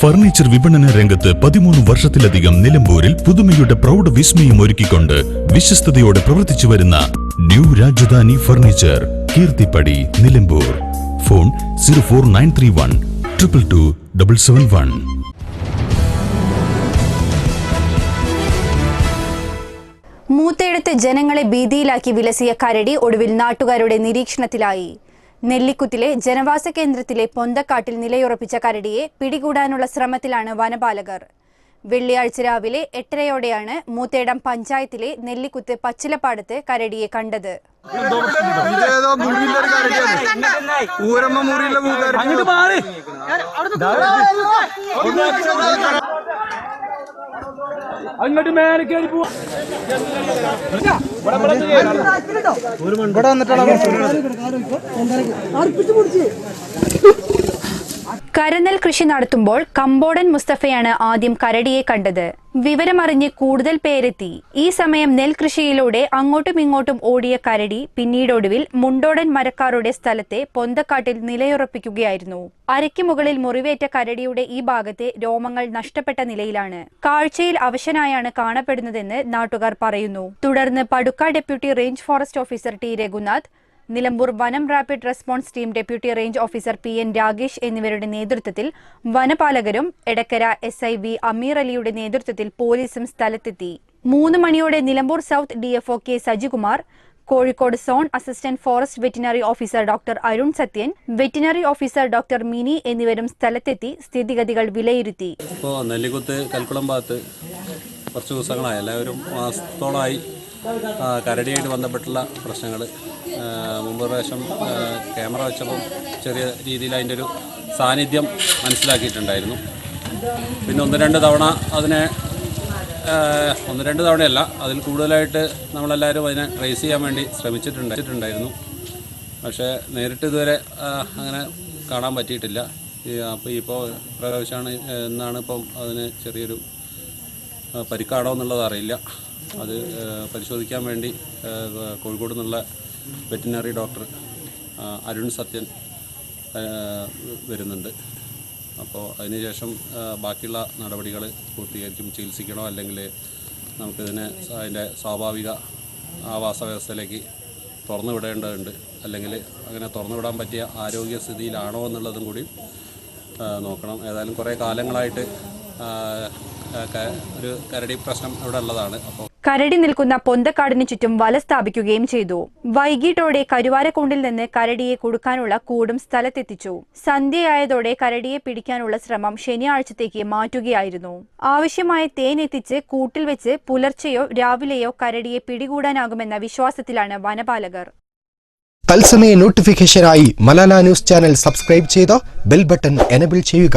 Furniture വിപണന രംഗത്ത് പതിമൂന്ന് വർഷത്തിലധികം നിലമ്പൂരിൽ പുതുമയുടെ പ്രൗഢ വിസ്മയം ഒരുക്കിക്കൊണ്ട് വിശ്വസ്തയോടെ പ്രവർത്തിച്ചു വരുന്ന new Rajadhani furniture Keerthippadi Nilambur. Phone zero four nine three one triple two double seven one. ജനങ്ങളെ ഭീതിയിലാക്കി വിലസിയ കരടി ഒടുവിൽ നാട്ടുകാരുടെ നിരീക്ഷണത്തിലായി. നെല്ലിക്കുത്തിലെ ജനവാസ കേന്ദ്രത്തിലെ പൊന്തക്കാട്ടിൽ നിലയുറപ്പിച്ച കരടിയെ പിടികൂടാനുള്ള ശ്രമത്തിലാണ് വനപാലകർ. വെള്ളിയാഴ്ച രാവിലെ എട്ടരയോടെയാണ് മൂത്തേടം പഞ്ചായത്തിലെ നെല്ലിക്കുത്ത് പച്ചിലപ്പാടത്ത് കരടിയെ കണ്ടത്. ഊരമ്മ മുറിയിലെ അങ്ങോട്ട് മേലെ കയറി പോവാ ഇവിടെ വന്നിട്ടാണ് കരനെൽ കൃഷി നടത്തുമ്പോൾ കമ്പോടൻ മുസ്തഫയാണ് ആദ്യം കരടിയെ കണ്ടത്. വിവരമറിഞ്ഞ് കൂടുതൽ പേരെത്തി. ഈ സമയം നെൽകൃഷിയിലൂടെ അങ്ങോട്ടും ഇങ്ങോട്ടും ഓടിയ കരടി പിന്നീടൊടുവിൽ മുണ്ടോടൻ മരക്കാരുടെ സ്ഥലത്തെ പൊന്തക്കാട്ടിൽ നിലയുറപ്പിക്കുകയായിരുന്നു. അരയ്ക്ക് മുകളിൽ മുറിവേറ്റ കരടിയുടെ ഈ ഭാഗത്തെ രോമങ്ങൾ നഷ്ടപ്പെട്ട നിലയിലാണ്. കാഴ്ചയിൽ അവശനായാണ് കാണപ്പെടുന്നതെന്ന് നാട്ടുകാർ പറയുന്നു. തുടർന്ന് Padukka deputy range forest officer T Raghunath Nilambur വനം rapid response team deputy range officer P N Ragesh എന്നിവരുടെ നേതൃത്വത്തിൽ വനപാലകരും Edakkara S I V Ameer അലിയുടെ നേതൃത്വത്തിൽ പോലീസും സ്ഥലത്തെത്തി. മൂന്ന് മണിയോടെ Nilambur south DFO K Sajikumar Kozhikode zone assistant forest veterinary officer doctor Arun Sathyan veterinary officer doctor Mini എന്നിവരും സ്ഥലത്തെത്തി സ്ഥിതിഗതികൾ വിലയിരുത്തി. കൽക്കുളം ഭാഗത്ത് കുറച്ച് ദിവസങ്ങളായി. എല്ലാവരും മാസത്തോളമായി കരടിയായിട്ട് ബന്ധപ്പെട്ടുള്ള പ്രശ്നങ്ങൾ. മുമ്പ് പ്രാവശ്യം ക്യാമറ വെച്ചപ്പം ചെറിയ രീതിയിൽ അതിന്റെ ഒരു സാന്നിധ്യം മനസ്സിലാക്കിയിട്ടുണ്ടായിരുന്നു. പിന്നെ ഒന്ന് രണ്ട് തവണ അതിനെ ഒന്ന് രണ്ട് തവണയല്ല അതിൽ കൂടുതലായിട്ട് നമ്മളെല്ലാവരും അതിനെ ട്രേസ് ചെയ്യാൻ വേണ്ടി ശ്രമിച്ചിട്ടുണ്ടായിട്ടുണ്ടായിരുന്നു പക്ഷേ നേരിട്ട് ഇതുവരെ അങ്ങനെ കാണാൻ പറ്റിയിട്ടില്ല. അപ്പോൾ ഇപ്പോൾ പ്രാവശ്യമാണ് എന്നാണ് ഇപ്പം അതിന് ചെറിയൊരു പരിക്കാണോ എന്നുള്ളത് അറിയില്ല. അത് പരിശോധിക്കാൻ വേണ്ടി കോഴിക്കോട് നിന്നുള്ള വെറ്റിനറി ഡോക്ടർ അരുൺ സത്യൻ വരുന്നുണ്ട്. അപ്പോൾ അതിനുശേഷം ബാക്കിയുള്ള നടപടികൾ പൂർത്തീകരിക്കും. ചികിത്സിക്കണോ അല്ലെങ്കിൽ നമുക്കിതിനെ അതിന്റെ സ്വാഭാവിക ആവാസ വ്യവസ്ഥയിലേക്ക് തുറന്നു വിടേണ്ടതുണ്ട്. അല്ലെങ്കിൽ അങ്ങനെ തുറന്നു വിടാൻ പറ്റിയ ആരോഗ്യസ്ഥിതിയിലാണോ എന്നുള്ളതും കൂടി നോക്കണം. ഏതായാലും കുറേ കാലങ്ങളായിട്ട് ഒരു കരടി പ്രശ്നം ഇവിടെ ഉള്ളതാണ്. അപ്പോൾ കരടി നിൽക്കുന്ന പൊന്തക്കാടിന് ചുറ്റും വല സ്ഥാപിക്കുകയും ചെയ്തു. വൈകിട്ടോടെ കരുവാരക്കുണ്ടിൽ നിന്ന് കരടിയെ കൊടുക്കാനുള്ള കൂടും സ്ഥലത്തെത്തിച്ചു. സന്ധ്യയായതോടെ കരടിയെ പിടിക്കാനുള്ള ശ്രമം ശനിയാഴ്ചത്തേക്ക് മാറ്റുകയായിരുന്നു. ആവശ്യമായ തേൻ എത്തിച്ച് കൂട്ടിൽ വെച്ച് പുലർച്ചെയോ രാവിലെയോ കരടിയെ പിടികൂടാനാകുമെന്ന വിശ്വാസത്തിലാണ് വനപാലകർ. തത്സമയ നോട്ടിഫിക്കേഷനായി മലാല ന്യൂസ് ചാനൽ സബ്സ്ക്രൈബ് ചെയ്ത് ബെൽ ബട്ടൺ എനബിൾ ചെയ്യുക.